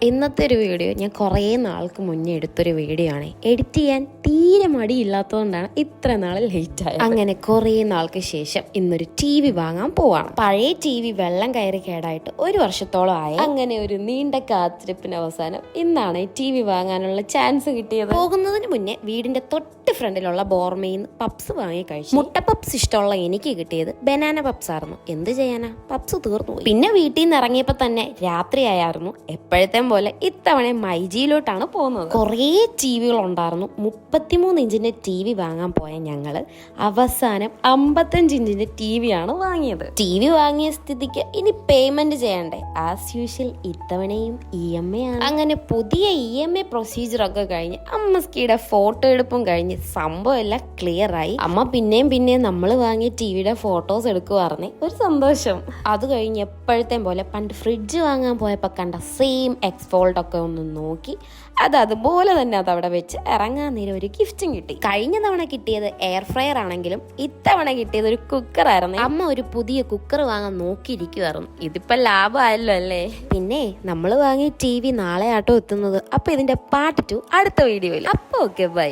ഇന്നത്തെ ഒരു വീഡിയോ ഞാൻ കുറേ നാൾക്ക് മുന്നേ എടുത്തൊരു വീഡിയോ ആണ്. എഡിറ്റ് ചെയ്യാൻ തീരെ മടിയില്ലാത്തതുകൊണ്ടാണ് ഇത്ര നാൾ ലേറ്റ് ആയത്. അങ്ങനെ കുറേ നാൾക്ക് ശേഷം ഇന്നൊരു ടി വി വാങ്ങാൻ പോവാണ്. പഴയ ടി വി വെള്ളം കയറി കേടായിട്ട് ഒരു വർഷത്തോളം ആയി. അങ്ങനെ ഒരു നീണ്ട കാത്തിരിപ്പിന് അവസാനം ഇന്നാണ് ടി വി വാങ്ങാനുള്ള ചാൻസ് കിട്ടിയത്. പോകുന്നതിന് മുന്നേ വീടിന്റെ തൊട്ട് ഫ്രണ്ടിലുള്ള ബോർമയിൽ നിന്ന് പപ്സ് വാങ്ങി കഴിച്ചു മുട്ട പപ്സ് ഇഷ്ടമുള്ള എനിക്ക് കിട്ടിയത് ബനാന പപ്സ് ആയിരുന്നു. എന്ത് ചെയ്യാനാ? പപ്സ് തീർന്നു പോയി. പിന്നെ വീട്ടിൽ നിന്ന് ഇറങ്ങിയപ്പോ തന്നെ രാത്രിയായിരുന്നു എപ്പോഴത്തെ പോലെ ഇത്തവണ മൈജിയിലോട്ടാണ് പോകുന്നത്. കുറേ ടി വികൾ ഉണ്ടായിരുന്നു. മുപ്പത്തിമൂന്ന് ഇഞ്ചിന്റെ ടി വി വാങ്ങാൻ പോയ ഞങ്ങൾ അവസാനം അമ്പത്തഞ്ച് ഇഞ്ചിന്റെ ടി വി ആണ് വാങ്ങിയത്. ടി വി വാങ്ങിയ സ്ഥിതിക്ക് ഇനി പേയ്മെന്റ് ചെയ്യണ്ടേ? ആസ് യൂഷ്വൽ ഇത്തവണയും ഇ എം എ ആണ്. അങ്ങനെ പുതിയ ഇ എം എ പ്രൊസീജിയറൊക്കെ കഴിഞ്ഞ് അമ്മ സ്കീയുടെ ഫോട്ടോ എടുപ്പും കഴിഞ്ഞ് സംഭവം എല്ലാം ക്ലിയറായി അമ്മ പിന്നെയും പിന്നെയും നമ്മൾ വാങ്ങിയ ടിവിയുടെ ഫോട്ടോസ് എടുക്കുവായിരുന്നേ. ഒരു സന്തോഷം. അത് കഴിഞ്ഞ് എപ്പോഴത്തെയും പോലെ പണ്ട് ഫ്രിഡ്ജ് വാങ്ങാൻ പോയപ്പോൾ കണ്ട സെയിം എക്സ്ഫോൾട്ടൊക്കെ ഒന്ന് നോക്കി. അത് അതുപോലെ തന്നെ അത് അവിടെ വെച്ച് ഇറങ്ങാൻ നേരം ഒരു ഗിഫ്റ്റും കിട്ടി. കഴിഞ്ഞ തവണ കിട്ടിയത് എയർ ഫ്രയർ ആണെങ്കിലും ഇത്തവണ കിട്ടിയത് ഒരു കുക്കറായിരുന്നു അമ്മ ഒരു പുതിയ കുക്കർ വാങ്ങാൻ നോക്കിയിരിക്കുവായിരുന്നു. ഇതിപ്പോ ലാഭമായല്ലോ അല്ലേ? പിന്നെ നമ്മൾ വാങ്ങിയ ടി വി നാളെ ആട്ടോ എത്തുന്നത്. അപ്പൊ ഇതിന്റെ പാർട്ട് ടു അടുത്ത വീഡിയോയിൽ അപ്പൊ ഓക്കെ ബൈ